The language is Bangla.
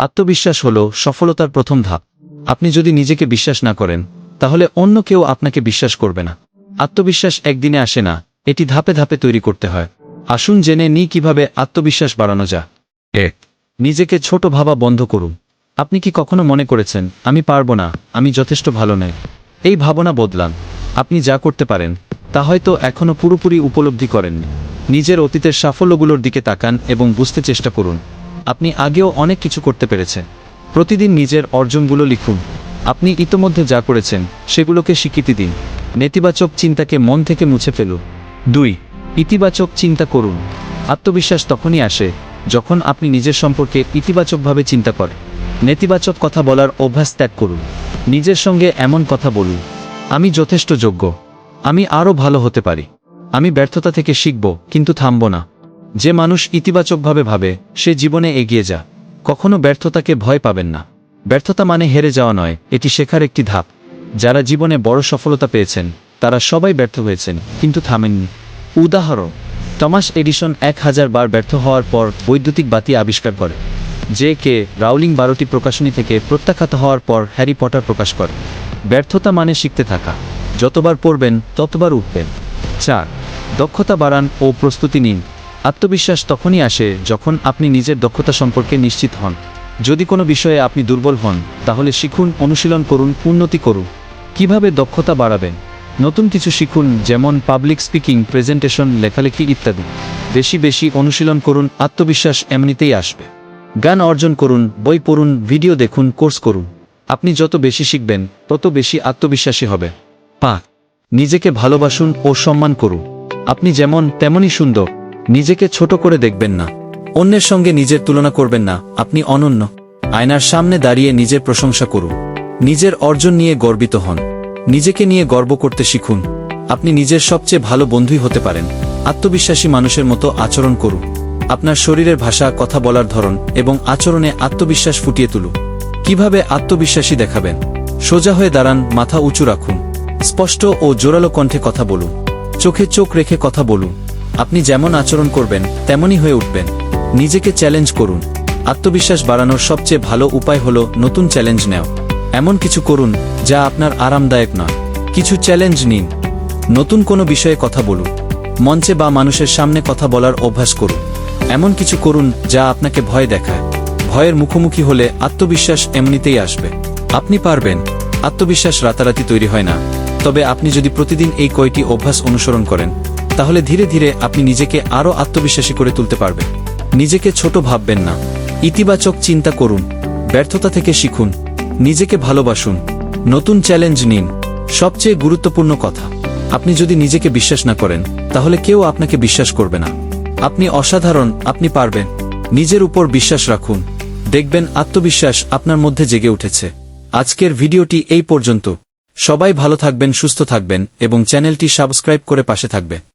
আত্মবিশ্বাস হল সফলতার প্রথম ধাপ। আপনি যদি নিজেকে বিশ্বাস না করেন, তাহলে অন্য কেউ আপনাকে বিশ্বাস করবে না। আত্মবিশ্বাস একদিনে আসে না, এটি ধাপে ধাপে তৈরি করতে হয়। আসুন জেনে নি কীভাবে আত্মবিশ্বাস বাড়ানো যা এক, নিজেকে ছোট ভাবা বন্ধ করুন। আপনি কি কখনো মনে করেছেন, আমি পারব না, আমি যথেষ্ট ভালো নই এই ভাবনা বদলান। আপনি যা করতে পারেন, তা হয়তো এখনও পুরোপুরি উপলব্ধি করেননি। নিজের অতীতের সাফল্যগুলোর দিকে তাকান এবং বুঝতে চেষ্টা করুন। আপনি আগেও অনেক কিছু করতে পেরেছেন। প্রতিদিন নিজের অর্জনগুলো লিখুন। আপনি ইতোমধ্যে যা করেছেন, সেগুলোকে স্বীকৃতি দিন। নেতিবাচক চিন্তাকে মন থেকে মুছে ফেলুন। দুই, ইতিবাচক চিন্তা করুন। আত্মবিশ্বাস তখনই আসে যখন আপনি নিজের সম্পর্কে ইতিবাচকভাবে চিন্তা করেন। নেতিবাচক কথা বলার অভ্যাস ত্যাগ করুন। নিজের সঙ্গে এমন কথা বলুন, আমি যথেষ্ট যোগ্য। আমি আরও ভালো হতে পারি। আমি ব্যর্থতা থেকে শিখব, কিন্তু থামব না। যে মানুষ ইতিবাচকভাবে ভাবে, সে জীবনে এগিয়ে যা। কখনো ব্যর্থতাকে ভয় পাবেন না। ব্যর্থতা মানে হেরে যাওয়া নয়, এটি শেখার একটি ধাপ। যারা জীবনে বড় সফলতা পেয়েছেন, তারা সবাই ব্যর্থ হয়েছেন, কিন্তু থামেননি। উদাহরণ, টমাস এডিসন এক হাজার বার ব্যর্থ হওয়ার পর বৈদ্যুতিক বাতি আবিষ্কার করে। যে কে রাউলিং বারোটি প্রকাশনী থেকে প্রত্যাখ্যাত হওয়ার পর হ্যারি পটার প্রকাশ করে। ব্যর্থতা মানে শিখতে থাকা। যতবার পড়বেন, ততবার উঠবেন। চার, দক্ষতা বাড়ান ও প্রস্তুতি নিন। আত্মবিশ্বাস তখনই আসে যখন আপনি নিজের দক্ষতা সম্পর্কে নিশ্চিত হন। যদি কোনো বিষয়ে আপনি দুর্বল হন, তাহলে শিখুন, অনুশীলন করুন, উন্নতি করুন। কীভাবে দক্ষতা বাড়াবেন? নতুন কিছু শিখুন, যেমন পাবলিক স্পিকিং প্রেজেন্টেশন লেখালেখি ইত্যাদি। বেশি বেশি অনুশীলন করুন, আত্মবিশ্বাস এমনিতেই আসবে। জ্ঞান অর্জন করুন, বই পড়ুন, ভিডিও দেখুন, কোর্স করুন। আপনি যত বেশি শিখবেন, তত বেশি আত্মবিশ্বাসী হবে পা নিজেকে ভালোবাসুন ও সম্মান করুন। আপনি যেমন, তেমনই সুন্দর। নিজেকে ছোট করে দেখবেন না। অন্যের সঙ্গে নিজের তুলনা করবেন না। আপনি অনন্য। আয়নার সামনে দাঁড়িয়ে নিজের প্রশংসা করুন। নিজের অর্জন নিয়ে গর্বিত হন। নিজেকে নিয়ে গর্ব করতে শিখুন। আপনি নিজের সবচেয়ে ভালো বন্ধুই হতে পারেন। আত্মবিশ্বাসী মানুষের মতো আচরণ করুন। আপনার শরীরের ভাষা, কথা বলার ধরন এবং আচরণে আত্মবিশ্বাস ফুটিয়ে তুলুন। কীভাবে আত্মবিশ্বাসী দেখাবেন? সোজা হয়ে দাঁড়ান, মাথা উঁচু রাখুন। স্পষ্ট ও জোরালো কণ্ঠে কথা বলুন। চোখে চোখ রেখে কথা বলুন। আপনি যেমন আচরণ করবেন, তেমনই হয়ে উঠবেন। নিজেকে চ্যালেঞ্জ করুন। আত্মবিশ্বাস বাড়ানোর সবচেয়ে ভালো উপায় হল নতুন চ্যালেঞ্জ নেওয়া। এমন কিছু করুন, যা আপনার আরামদায়ক নয়। কিছু চ্যালেঞ্জ নিন। নতুন কোনো বিষয়ে কথা বলুন। মঞ্চে বা মানুষের সামনে কথা বলার অভ্যাস করুন। এমন কিছু করুন, যা আপনাকে ভয় দেখায়। ভয়ের মুখোমুখি হলে আত্মবিশ্বাস এমনিতেই আসবে। আপনি পারবেন। আত্মবিশ্বাস রাতারাতি তৈরি হয় না। তবে আপনি যদি প্রতিদিন এই কয়টি অভ্যাস অনুসরণ করেন তাহলে ধীরে ধীরে আপনি নিজেকে আরও আত্মবিশ্বাসী করে তুলতে পারবেন। নিজেকে ছোট ভাববেন না। ইতিবাচক চিন্তা করুন। ব্যর্থতা থেকে শিখুন। নিজেকে ভালোবাসুন। নতুন চ্যালেঞ্জ নিন। সবচেয়ে গুরুত্বপূর্ণ কথা, আপনি যদি নিজেকে বিশ্বাস না করেন, তাহলে কেউ আপনাকে বিশ্বাস করবে না। আপনি অসাধারণ, আপনি পারবেন। নিজের উপর বিশ্বাস রাখুন। দেখবেন আত্মবিশ্বাস আপনার মধ্যে জেগে উঠেছে। আজকের ভিডিওটি এই পর্যন্ত। সবাই ভালো থাকবেন, সুস্থ থাকবেন এবং চ্যানেলটি সাবস্ক্রাইব করে পাশে থাকবে।